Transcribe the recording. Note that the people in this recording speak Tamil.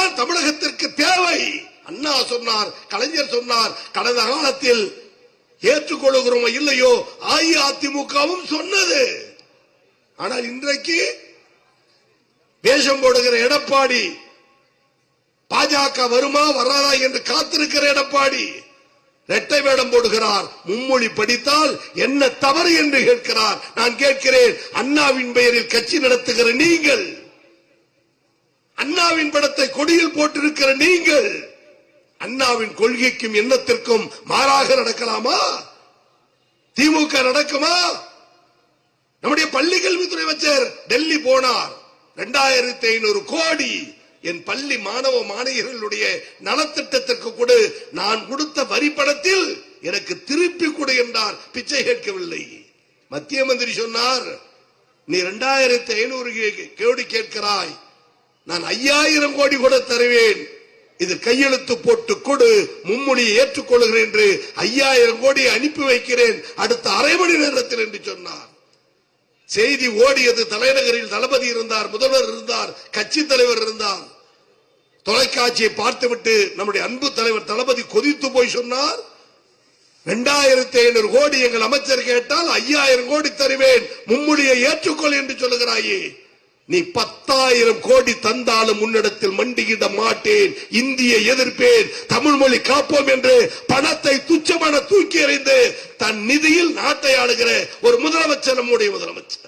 அதுதான் தமிழகத்திற்கு தேவை. அண்ணா சொன்னார் கலைஞர் சொன்னார் கடந்த காலத்தில் ஏற்றுக்கொள்கிறோமோ இல்லையோ அஇஅதிமுகவும் சொன்னது. ஆனால் இன்றைக்கு வேஷம் போடுகிற எடப்பாடி பாஜக வருமா வராதா என்று காத்திருக்கிற எடப்பாடி இரட்டை வேடம் போடுகிறார் மும்மொழி படித்தால் என்ன தவறு என்று கேட்கிறார். நான் கேட்கிறேன் அண்ணாவின் பெயரில் கட்சி நடத்துகிற நீங்கள். அண்ணாவின் படத்தை கொடியில் போட்டிருக்கிற நீங்கள் அண்ணாவின் கொள்கைக்கும் எண்ணத்திற்கும் மாறாக நடக்கலாமா? திமுக நடக்குமா? நம்முடைய பள்ளி கல்வித்துறை அமைச்சர் டெல்லி போனார். இரண்டாயிரத்தி ஐநூறு கோடி என் பள்ளி மாணவ மாணவியர்களுடைய நலத்திட்டத்திற்கு கூட. நான் கொடுத்த வரி படத்தில் எனக்கு திருப்பி கொடு என்றார். பிச்சை கேட்கவில்லை. மத்திய மந்திரி சொன்னார் நீ இரண்டாயிரத்தி ஐநூறு கோடி கேட்கிறாய். நான் ஐயாயிரம் கோடி கூட தருவேன். இது கையெழுத்து போட்டு கொடு மும்மொழியை ஏற்றுக்கொள்கிறேன் என்று ஐயாயிரம் கோடி அனுப்பி வைக்கிறேன். அடுத்த அரை மணி நேரத்தில் என்று சொன்னார். செய்தி ஓடியது தலைநகரில் தளபதி இருந்தார் முதல்வர் இருந்தார் கட்சி தலைவர் இருந்தார். தொலைக்காட்சியை பார்த்துவிட்டு நம்முடைய அன்பு தலைவர் தளபதி கொதித்து போய் சொன்னார். இரண்டாயிரத்தி ஐநூறு கோடி எங்கள் அமைச்சர் கேட்டால் ஐயாயிரம் கோடி தருவேன் மும்மொழியை ஏற்றுக்கொள் என்று சொல்லுகிறாயே. நீ பத்தாயிரம் கோடி தந்தாலும் முன்னிடத்தில் மண்டியிட மாட்டேன். இந்திய எதிர்ப்பேன். தமிழ் மொழி காப்போம் என்று பணத்தை துச்சமான தூக்கி எறிந்து தன் நிதியில் நாட்டை ஆளுகிற ஒரு முதலமைச்சர் நம்முடைய முதலமைச்சர்